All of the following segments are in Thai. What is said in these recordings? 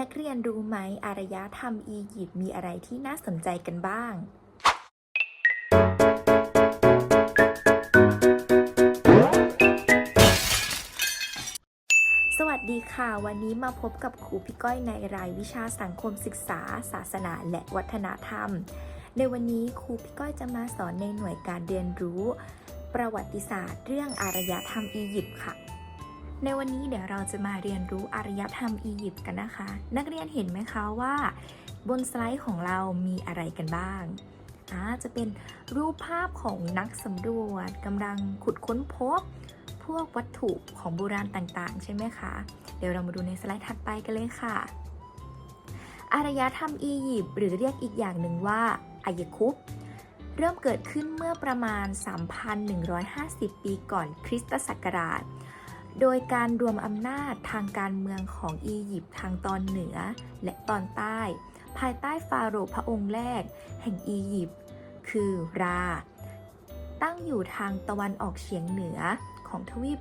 นักเรียนรู้ไหมอารยธรรมอียิปต์มีอะไรที่น่าสนใจกันบ้าง สวัสดีค่ะ วันนี้มาพบกับครูพี่ก้อยในรายวิชาสังคมศึกษา ศาสนาและวัฒนธรรม ในวันนี้ครูพี่ก้อยจะมาสอนในหน่วยการเรียนรู้ ประวัติศาสตร์ เรื่องอารยธรรมอียิปต์ค่ะ ในวันนี้เดี๋ยวเราจะมาเรียนรู้อารยธรรมอียิปต์กันนะคะ นักเรียนเห็นไหมคะว่า บนสไลด์ของเรามีอะไรกันบ้างอ่าจะเป็นรูปภาพของนักสำรวจกำลังขุดค้นพบ พวกวัตถุของโบราณต่างๆ ใช่ไหมคะ เดี๋ยวเรามาดูในสไลด์ถัดไปกันเลยค่ะ อารยธรรมอียิปต์หรือเรียกอีกอย่างหนึ่งว่าอายคุปเริ่มเกิดขึ้นเมื่อประมาณ 3,150 ปีก่อนคริสตศักราช โดยการรวมอำนาจทางการเมืองของอียิปต์ทางตอนเหนือและตอนใต้ ภายใต้ฟาโรห์พระองค์แรก แห่งอียิปต์คือรา ตั้งอยู่ทางตะวันออกเฉียงเหนือของทวีป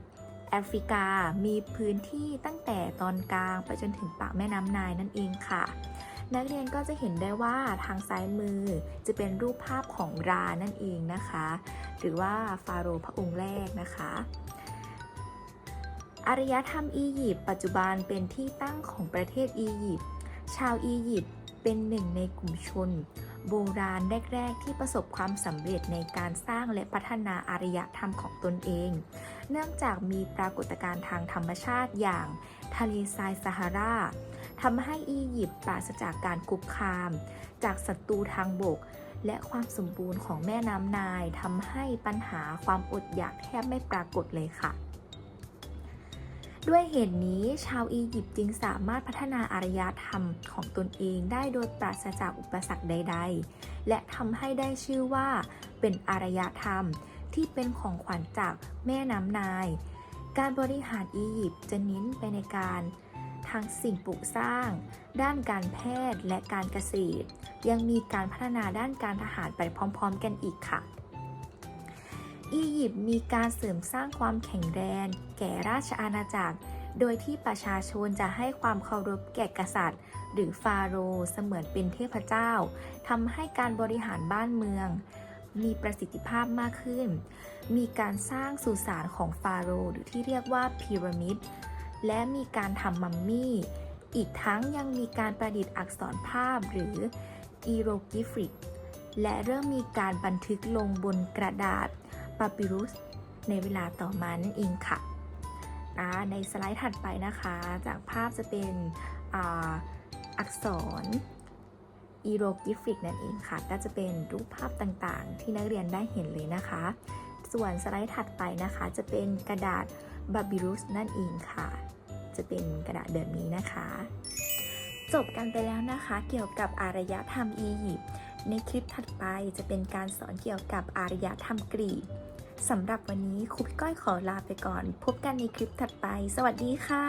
แอฟริกามีพื้นที่ตั้งแต่ตอนกลางไปจนถึงปากแม่น้ำไนายนั่นเองค่ะ นักเรียนก็จะเห็นได้ว่าทางซ้ายมือจะเป็นรูปภาพของรานั่นเองนะคะ หรือว่าฟาโรห์พระองค์แรกนะคะ อารยธรรมอียิปต์ปัจจุบันเป็นที่ตั้งของประเทศอียิปต์ ชาวอียิปต์เป็นหนึ่งในกลุ่มชน โบราณแรก ๆ ที่ประสบความสำเร็จในการสร้างและพัฒนาอารยธรรมของตนเอง เนื่องจากมีปรากฏการณ์ทางธรรมชาติอย่างทะเลทรายซาฮาราทำให้อียิปต์ปราศจากการคุกคาม จากศัตรูทางบก และความสมบูรณ์ของแม่น้ำนายทำให้ปัญหาความอดอยากแทบไม่ปรากฏเลยค่ะ ด้วยเหตุนี้ชาวอียิปต์จึงสามารถพัฒนาอารยธรรมของตนเองได้โดยปราศจากอุปสรรคใด ๆ และทำให้ได้ชื่อว่า เป็นอารยธรรมที่เป็นของขวัญจากแม่น้ำนาย การบริหารอียิปต์จะเน้นไปในการทางสิ่งปลูกสร้าง ด้านการแพทย์และการเกษตร ยังมีการพัฒนาด้านการทหารไปพร้อม ๆ กันอีกค่ะ อียิปต์มีการเสริมสร้างความแข็งแรงแก่ราชอาณาจักร โดยที่ประชาชนจะให้ความเคารพแก่กษัตริย์ หรือฟาโรห์เสมือนเป็นเทพเจ้าทำให้การบริหารบ้านเมือง มีประสิทธิภาพมากขึ้น มีการสร้างสุสานของฟาโรห์หรือที่เรียกว่าพีระมิด และมีการทำมัมมี่ อีกทั้งยังมีการประดิษฐ์อักษรภาพหรืออีโรกิฟิกและเริ่มมีการบันทึกลงบนกระดาษ ปาปิรุสในเวลาต่อมานั่นเองค่ะอ่าในสไลด์ถัดไปนะคะ จากภาพจะเป็นออักษรอีโรกิฟิกนั่นเองค่ะ ก็จะเป็นรูปภาพต่างๆ ที่นักเรียนได้เห็นเลยนะคะ ส่วนสไลด์ถัดไปนะคะ จะเป็นกระดาษบาบิรุสนั่นเองค่ะ จะเป็นกระดาษแบบนี้นะคะ จบกันไปแล้วนะคะเกี่ยวกับอารยธรรมอียิปต์ในคลิปถัดไปจะเป็นการสอนเกี่ยวกับอารยธรรมกรีก สำหรับวันนี้ครูพี่ก้อยขอลาไปก่อน พบกันในคลิปถัดไป สวัสดีค่ะ